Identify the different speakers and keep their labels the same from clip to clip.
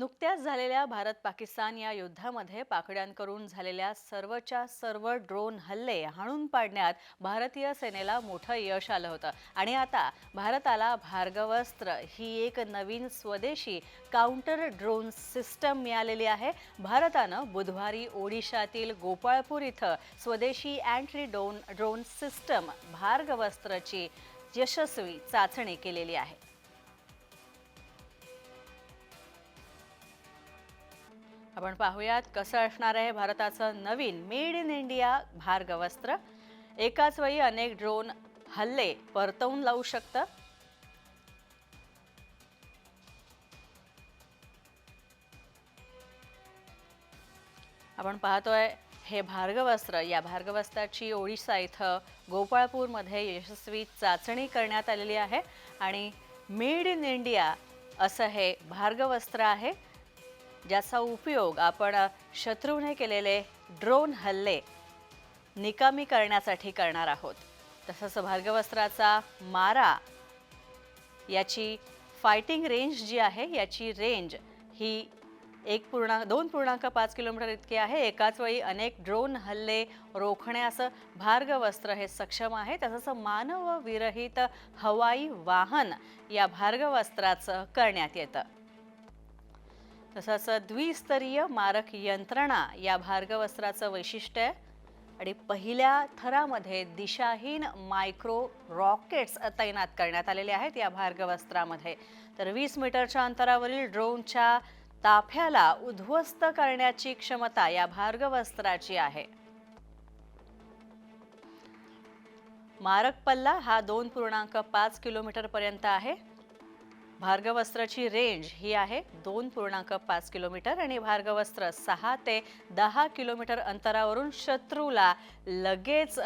Speaker 1: नुकत्याच झालेल्या भारत पाकिस्तान या युद्धामध्ये पाकड्यांकडून झालेल्या सर्वच्या सर्व ड्रोन हल्ले हाणून पाडण्यात भारतीय सेनेला मोठं यश आलं होतं. आणि आता भारताला भार्गवस्त्र ही एक नवीन स्वदेशी काउंटर ड्रोन सिस्टम मिळालेली आहे. भारतानं बुधवारी ओडिशातील गोपाळपूर इथं स्वदेशी अँट्री ड्रोन ड्रोन सिस्टम भार्गवस्त्रची यशस्वी चाचणी केलेली आहे. आपण पाहूयात कसं असणार आहे भारताचं नवीन मेड इन इंडिया भार्गवस्त्र. एकाच वेळी अनेक ड्रोन हल्ले परतवून लावू शकतं. आपण पाहतोय हे भार्गवस्त्र या भार्गवस्त्राची ओडिशा इथं गोपाळपूरमध्ये यशस्वी चाचणी करण्यात आलेली आहे. आणि मेड इन इंडिया असं हे भार्गवस्त्र आहे. ज्याचा उपयोग आपण शत्रूने केलेले ड्रोन हल्ले निकामी करण्यासाठी करणार आहोत. तसंच भार्गवस्त्राचा मारा याची फायटिंग रेंज जी आहे याची रेंज ही एक पूर्णांक दोन पूर्णांक पाच किलोमीटर इतकी आहे. एकाच वेळी अनेक ड्रोन हल्ले रोखण्यास भार्गवस्त्र हे सक्षम आहे. तसंच मानव विरहित हवाई वाहन या भार्गवस्त्राचं करण्यात येतं. तसंच द्विस्तरीय मारक यंत्रणा या भार्गवस्त्राचं वैशिष्ट्य आहे. आणि पहिल्या थरामध्ये दिशाहीन मायक्रो रॉकेट्स तैनात करण्यात आलेले आहेत या भार्गवस्त्रामध्ये. तर वीस मीटरच्या अंतरावरील ड्रोनच्या ताफ्याला उद्ध्वस्त करण्याची क्षमता या भार्गवस्त्राची आहे. मारक पल्ला हा दोन पूर्णांक पाच किलोमीटर पर्यंत आहे. भार्गवस्त्राची रेंज ही आहे दोन पूर्णांक पाच किलोमीटर आणि भार्गवस्त्र सहा ते दहा किलोमीटर अंतरावरून शत्रूला लगेच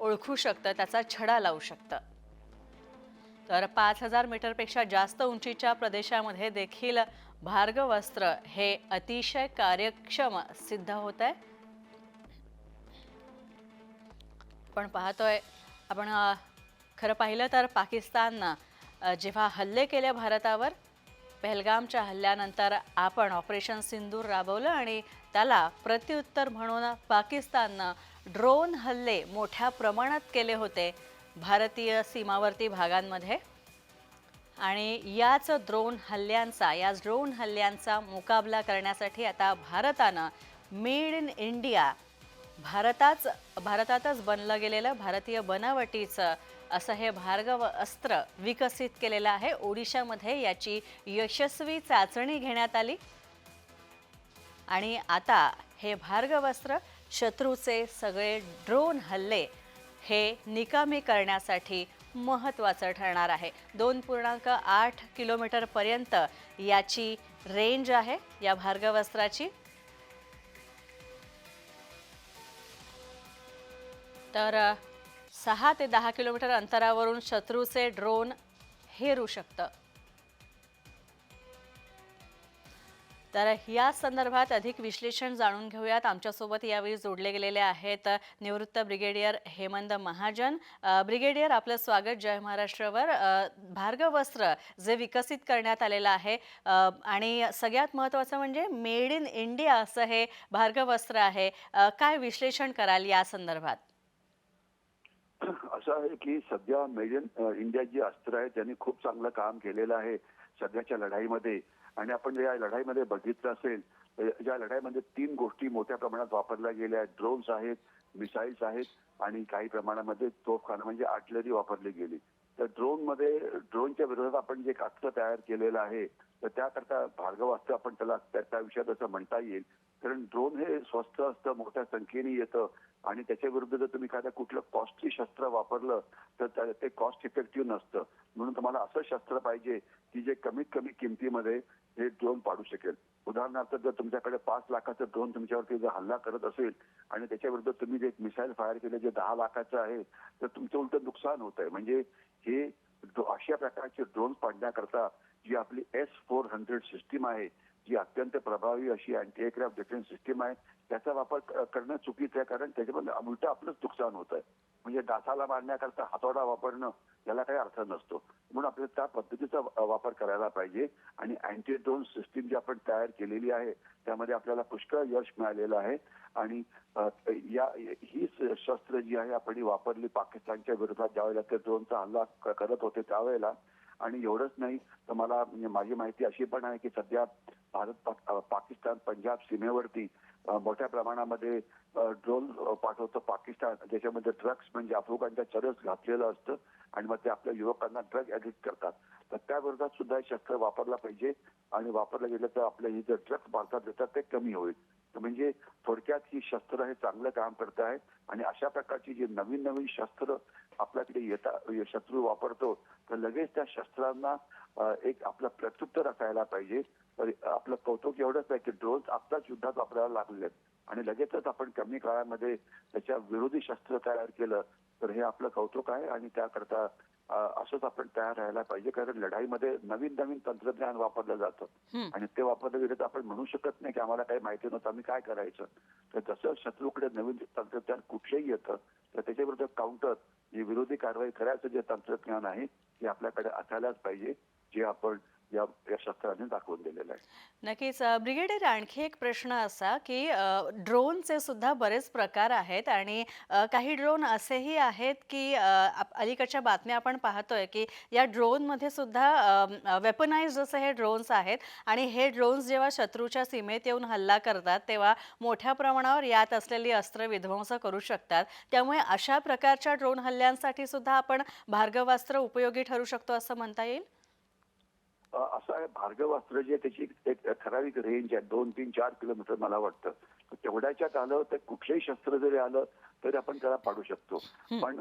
Speaker 1: ओळखू शकतं त्याचा छडा लावू शकतं. तर पाच हजार मीटरपेक्षा जास्त उंचीच्या प्रदेशामध्ये देखील भार्गवस्त्र हे अतिशय कार्यक्षम सिद्ध होत आहे. आपण पाहतोय आपण खरं पाहिलं तर पाकिस्ताननं जेव्हा हल्ले केले भारतावर पहलगामच्या हल्ल्यानंतर आपण ऑपरेशन सिंदूर राबवलं आणि त्याला प्रत्युत्तर म्हणून पाकिस्ताननं ड्रोन हल्ले मोठ्या प्रमाणात केले होते भारतीय सीमावर्ती भागांमध्ये. आणि याच ड्रोन हल्ल्यांचा याच ड्रोन हल्ल्यांचा मुकाबला करण्यासाठी आता भारतानं मेड इन इंडिया भारताच भारतातच बनलं गेलेलं भारतीय बनावटीचं असं हे भार्गव अस्त्र विकसित केलेलं आहे. ओडिशामध्ये याची यशस्वी चाचणी घेण्यात आली. आणि आता हे भार्गवस्त्र शत्रूचे सगळे ड्रोन हल्ले हे निकामी करण्यासाठी महत्त्वाचं ठरणार आहे. दोन पूर्णांक आठ किलोमीटरपर्यंत याची रेंज आहे या भार्गवस्त्राची तर सहा ते दहा किलोमीटर अंतरावरून शत्रूचे ड्रोन हेरू शकतं. तर या संदर्भात अधिक विश्लेषण जाणून घेऊयात. आमच्यासोबत यावेळी जोडले गेलेले आहेत निवृत्त ब्रिगेडियर हेमंत महाजन. ब्रिगेडियर आपलं स्वागत जय महाराष्ट्रवर. भार्गवस्त्र जे विकसित करण्यात आलेलं आहे. आणि सगळ्यात महत्त्वाचं म्हणजे मेड इन इंडिया असं हे भार्गवस्त्र आहे. काय विश्लेषण कराल या संदर्भात?
Speaker 2: असं आहे की सध्या मेड इन इंडिया जी अस्त्र आहे त्यांनी खूप चांगलं काम केलेलं आहे सध्याच्या लढाईमध्ये. आणि आपण या लढाईमध्ये बघितलं असेल ज्या या लढाईमध्ये तीन गोष्टी मोठ्या प्रमाणात वापरल्या गेल्या आहेत. ड्रोन्स आहेत मिसाईल्स आहेत आणि काही प्रमाणामध्ये तोफखाना म्हणजे आर्टिलरी वापरली गेली. तर ड्रोनमध्ये ड्रोनच्या विरोधात आपण जे एक अस्त्र तयार केलेलं आहे तर त्याकरता भार्गव अस्त्र आपण त्याला त्या त्या विषयात असं म्हणता येईल. कारण ड्रोन हे स्वस्त असतं मोठ्या संख्येने येतं. आणि त्याच्या विरुद्ध जर तुम्ही एखादं कुठलं कॉस्टली शस्त्र वापरलं तर त्या- ते कॉस्ट इफेक्टिव्ह नसतं. म्हणून तुम्हाला असं शस्त्र पाहिजे की जे कमीत कमी किमतीमध्ये हे ड्रोन पाडू शकेल. उदाहरणार्थ जर तुमच्याकडे पाच लाखाचं ड्रोन तुमच्यावरती जर हल्ला करत असेल आणि त्याच्या विरुद्ध तुम्ही जे मिसाईल फायर केलं जे दहा लाखाचं आहे तर तुमचं उलट नुकसान होत आहे. म्हणजे हे अशा प्रकारचे ड्रोन पाडण्याकरता जी आपली एस फोर हंड्रेड सिस्टीम आहे जी अत्यंत प्रभावी अशी अँटी एअरक्राफ्ट डिफेन्स सिस्टीम आहे त्याचा वापर करणं चुकीचं आहे कारण त्याच्यामध्ये उलट आपलंच नुकसान होत आहे. म्हणजे डासाला मारण्याकरता हातोडा वापरणं याला काही अर्थ नसतो. म्हणून आपल्याला त्या पद्धतीचा वापर करायला पाहिजे. आणि अँटी ड्रोन सिस्टीम जी आपण तयार केलेली आहे त्यामध्ये आपल्याला पुष्कळ यश मिळालेलं आहे. आणि या ही शस्त्र जी आहे आपण वापरली पाकिस्तानच्या विरोधात. ज्यावेळेला ते ड्रोनचा हल्ला करत होते त्यावेळेला आणि एवढंच नाही तर मला म्हणजे माझी माहिती अशी पण आहे की सध्या भारत पाकिस्तान पंजाब सीमेवरती मोठ्या प्रमाणामध्ये ड्रोन पाठवतं पाकिस्तान ज्याच्यामध्ये ड्रग्स म्हणजे अफगाणच्या चरस घातलेलं असतं आणि मग ते आपल्या युवकांना ड्रग ऍडिक्ट करतात. तर त्याविरोधात सुद्धा शस्त्र वापरला पाहिजे आणि वापरलं गेलं तर आपल्या हे जे ड्रग्स भारतात येतात ते कमी होईल. म्हणजे थोडक्यात ही शस्त्र हे चांगलं काम करत आहे. आणि अशा प्रकारची जी नवीन नवीन शस्त्र आपल्याकडे येतात शत्रू वापरतो तर लगेच त्या शस्त्रांना एक आपलं प्रत्युत्तर असायला पाहिजे. तर आपलं कौतुक एवढंच आहे की ड्रोन्स आत्ताच युद्धात वापरायला लागले आहेत आणि लगेचच आपण कमी काळामध्ये त्याच्या विरोधी शस्त्र तयार केलं तर हे आपलं कौतुक आहे आणि त्याकरता असंच आपण तयार राहायला पाहिजे. कारण लढाईमध्ये नवीन नवीन तंत्रज्ञान वापरलं जातं.
Speaker 1: हं.
Speaker 2: आणि ते वापरलं गेलं तर आपण म्हणू शकत नाही की आम्हाला काही माहिती नव्हतं आम्ही काय करायचं. तर जसं शत्रूकडे नवीन तंत्रज्ञान कुठलंही येतं तर त्याच्याविरुद्ध काउंटर जे विरोधी कारवाई करायचं जे तंत्रज्ञान आहे ते आपल्याकडे असायलाच पाहिजे. जे आपण या या दाखवून दिलेलं आहे.
Speaker 1: नक्कीच ब्रिगेडियर आणखी एक प्रश्न असा की ड्रोनचे सुद्धा बरेच प्रकार आहेत आणि काही ड्रोन असेही आहेत की अलीकडच्या बातम्या आपण पाहतोय की या ड्रोनमध्ये सुद्धा वेपनाइज जसं हे ड्रोन्स आहेत आणि हे ड्रोन्स जेव्हा शत्रूच्या सीमेत येऊन हल्ला करतात तेव्हा मोठ्या प्रमाणावर यात असलेली अस्त्र विध्वंस करू शकतात. त्यामुळे अशा प्रकारच्या ड्रोन हल्ल्यांसाठी सुद्धा आपण भार्गवास्त्र उपयोगी ठरू शकतो असं म्हणता येईल?
Speaker 2: असं भार्गव अस्त्र जे त्याची एक ठराविक रेंज आहे दोन तीन चार किलोमीटर मला वाटतं. तेवढ्याच्यात आलं तर कुठलंही शस्त्र जरी आलं तरी आपण त्याला पाडू शकतो. पण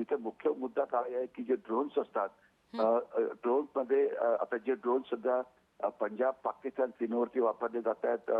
Speaker 2: इथे मुख्य मुद्दा काय आहे की जे ड्रोन्स असतात ड्रोनमध्ये आता जे ड्रोन सध्या पंजाब पाकिस्तान सीमेवरती वापरले जात आहेत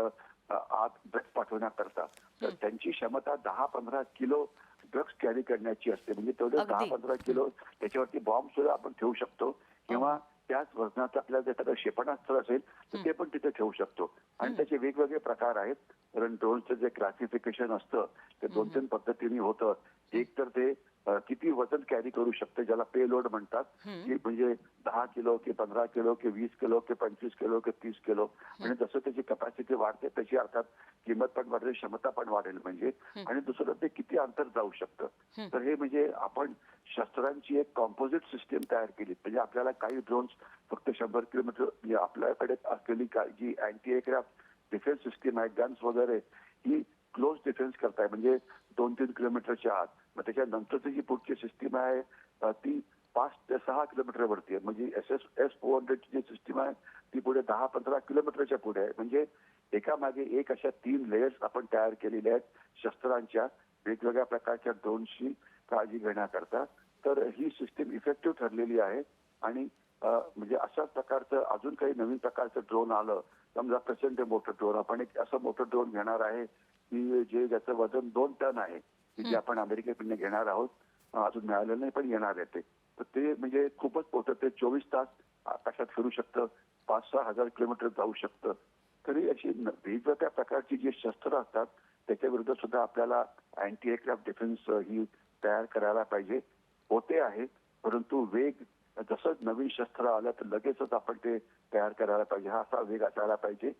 Speaker 2: आत ड्रग्स पाठवण्याकरता. तर त्यांची क्षमता दहा पंधरा किलो ड्रग्स कॅरी करण्याची असते. म्हणजे तेवढे. दहा पंधरा किलो त्याच्यावरती बॉम्ब सुद्धा आपण ठेवू शकतो. किंवा त्याच वजनाचं आपल्याला एखादं क्षेपणास्त्र असेल तर ते पण तिथे ठेवू शकतो. आणि त्याचे वेगवेगळे प्रकार आहेत. कारण ड्रोनचं जे क्लासिफिकेशन असतं ते दोन तीन पद्धतीने होतं. एक तर ते किती वजन कॅरी करू शकते ज्याला पे लोड म्हणतात की म्हणजे दहा किलो की पंधरा किलो की वीस किलो की पंचवीस किलो की तीस किलो. आणि जसं त्याची कपॅसिटी वाढते तशी अर्थात किंमत पण वाढेल क्षमता पण वाढेल म्हणजे. आणि दुसरं ते किती अंतर जाऊ शकतं. तर हे म्हणजे आपण शस्त्रांची एक कॉम्पोजिट सिस्टीम तयार केली. म्हणजे आपल्याला काही ड्रोन्स फक्त शंभर किलोमीटर म्हणजे आपल्याकडे असलेली जी अँटी एअरक्राफ्ट डिफेन्स सिस्टीम आहे गन्स वगैरे ही क्लोज डिफेन्स करताय. म्हणजे दोन तीन किलोमीटरच्या आत. मग त्याच्यानंतरची जी पुढची सिस्टीम आहे ती पाच ते सहा किलोमीटरवरती आहे. म्हणजे एस एस एस फोर हंड्रेडची जी सिस्टीम आहे ती पुढे दहा पंधरा किलोमीटरच्या पुढे आहे. म्हणजे एका मागे एक अशा तीन लेयर्स आपण तयार केलेल्या आहेत शस्त्रांच्या वेगवेगळ्या प्रकारच्या ड्रोनची काळजी घेण्याकरता. तर ही सिस्टीम इफेक्टिव्ह ठरलेली आहे. आणि म्हणजे अशाच प्रकारचं अजून काही नवीन प्रकारचं ड्रोन आलं समजा प्रचंड मोठं ड्रोन आपण एक असं मोठं ड्रोन घेणार आहे की जे ज्याचं वजन दोन टन आहे. की जे आपण अमेरिकेकडनं घेणार आहोत अजून मिळालेलं नाही पण येणार आहे ते. तर ते म्हणजे खूपच मोठं ते चोवीस तास आकाशात फिरू शकतं पाच सहा हजार किलोमीटर जाऊ शकतं. तरी अशी वेगवेगळ्या प्रकारची जी शस्त्र असतात त्याच्या विरुद्ध सुद्धा आपल्याला अँटी एअरक्राफ्ट डिफेन्स ही तयार करायला पाहिजे. होते आहे परंतु वेग जसं नवीन शस्त्र आलं तर लगेचच आपण ते तयार करायला पाहिजे. हा असा वेग असायला पाहिजे.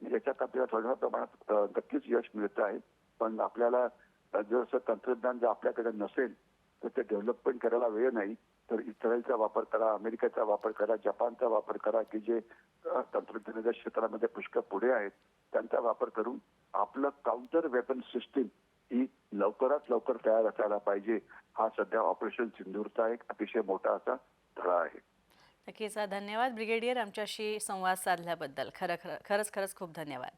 Speaker 2: याच्यात आपल्याला थोड्या प्रमाणात नक्कीच यश मिळत आहे. पण आपल्याला अ, जर असं तंत्रज्ञान जर आपल्याकडे नसेल तर ते डेव्हलपमेंट करायला वेळ नाही. तर इस्रायलचा वापर करा अमेरिकेचा वापर करा जपानचा वापर करा की जे तंत्रज्ञानाच्या क्षेत्रामध्ये पुष्कळ पुढे आहेत त्यांचा वापर करून आपलं काउंटर वेपन सिस्टीम ही लवकरात लवकर तयार असायला पाहिजे. हा सध्या ऑपरेशन सिंधूरचा एक अतिशय मोठा असा धडा आहे.
Speaker 1: नक्कीच धन्यवाद. ब्रिगेडियर आमच्याशी संवाद साधल्याबद्दल खरं खरं खरंच खरंच खूप धन्यवाद.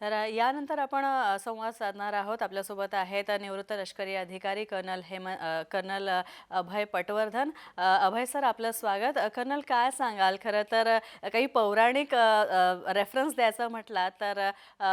Speaker 1: तर यानंतर आपण संवाद साधणार आहोत. आपल्यासोबत आहेत निवृत्त लष्करी अधिकारी colonel Hem colonel Abhay Patwardhan. Abhay sir आपलं स्वागत. कर्नल काय सांगाल? खरं तर काही पौराणिक रेफरन्स द्यायचं म्हटला तर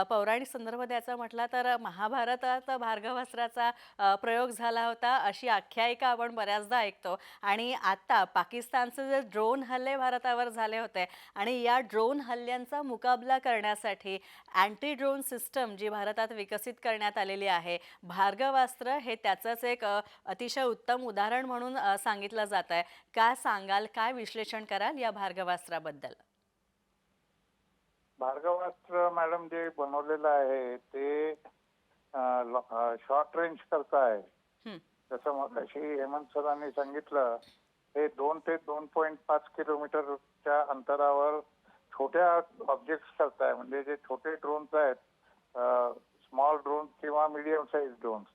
Speaker 1: पौराणिक संदर्भ द्यायचा म्हटला तर महाभारतात भार्गवस्त्राचा प्रयोग झाला होता अशी आख्यायिका आपण बऱ्याचदा ऐकतो. आणि आता पाकिस्तानचे जे ड्रोन हल्ले भारतावर झाले होते आणि या ड्रोन हल्ल्यांचा मुकाबला करण्यासाठी अँटी अँटी ड्रोन सिस्टम जी भारतात विकसित करण्यात आलेली आहे भार्गवास्त्र हे त्याचंच एक अतिशय उत्तम उदाहरण म्हणून सांगितलं जात आहे. काय सांगाल काय विश्लेषण कराल या भार्गवास्त्राबद्दल
Speaker 3: भार्गवास्त्र मॅडम जे बनवलेलं आहे ते शॉर्ट रेंज करता आहे.
Speaker 1: हं,
Speaker 3: जसं मग हेमंत सरांनी सांगितलं हे दोन ते दोन पॉईंट पाच किलोमीटरच्या अंतरावर छोट्या ऑब्जेक्ट करताय म्हणजे जे छोटे ड्रोन्स आहेत स्मॉल ड्रोन्स किंवा medium size drones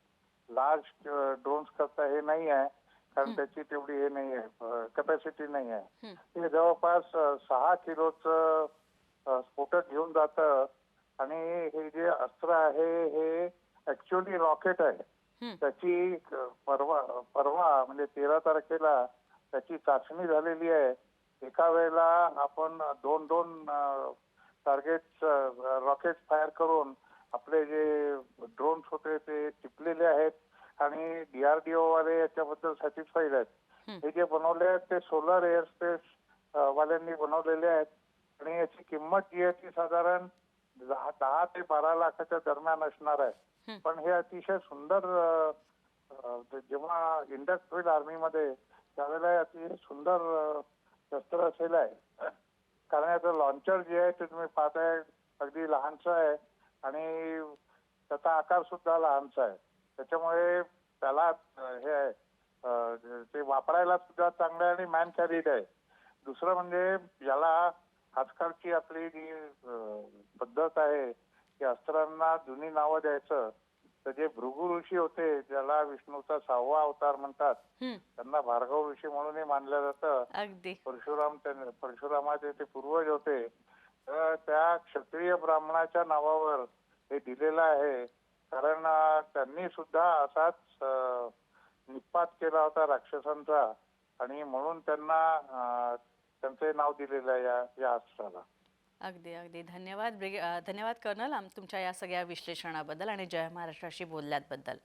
Speaker 3: large drones करता हे नाही आहे कारण त्याची तेवढी हे नाही आहे कॅपॅसिटी नाही आहे.
Speaker 1: हं,
Speaker 3: जवळपास सहा किलोचं स्फोटक घेऊन जातं आणि हे जे अस्त्र आहे हे ऍक्च्युअली रॉकेट आहे. त्याची परवा परवा म्हणजे तेरा तारखेला त्याची चाचणी झालेली आहे. एका वेळेला आपण दोन दोन टार्गेट रॉकेट फायर करून आपले जे ड्रोन्स होते ते टिपलेले आहेत आणि डीआरडीओ वाले याच्याबद्दल सॅटिस्फाईड आहेत
Speaker 1: हं.
Speaker 3: जे बनवले आहेत ते सोलर एअरस्पेस वाल्यांनी बनवलेले आहेत आणि याची किंमत जी आहे ती साधारण दहा दहा ते बारा लाखाच्या दरम्यान असणार आहे. पण हे अतिशय सुंदर जेव्हा इंडक्ट होईल आर्मीमध्ये त्यावेळेला हे अतिशय सुंदर शस्त्र असेल आहे. कारण याचं लॉन्चर जे आहे ते तुम्ही पाहताय अगदी लहानसं आहे. आणि त्याचा आकार सुद्धा लहानचा आहे. त्याच्यामुळे त्याला हे आहे ते वापरायला सुद्धा चांगलं आहे आणि मॅन कॅरीड आहे. दुसरं म्हणजे याला आजकालची आपली जी पद्धत आहे की अस्त्रांना जुनी नावं द्यायचं तर जे भृगु ऋषी होते ज्याला विष्णूचा सहावा अवतार म्हणतात. त्यांना भार्गव ऋषी म्हणूनही मानलं जातं.
Speaker 1: अगदी.
Speaker 3: परशुराम परशुरामाचे ते पूर्वज होते. तर त्या क्षत्रिय ब्राह्मणाच्या नावावर हे दिलेलं आहे. कारण त्यांनी सुद्धा असाच निपात केला होता राक्षसांचा. आणि म्हणून त्यांना त्यांचे नाव दिलेलं आहे या या अस्त्राला
Speaker 1: अगदी अगदी. धन्यवाद ब्रिगे धन्यवाद कर्नल आम तुमच्या या सगळ्या विश्लेषणाबद्दल आणि जय महाराष्ट्राशी बोलल्याबद्दल.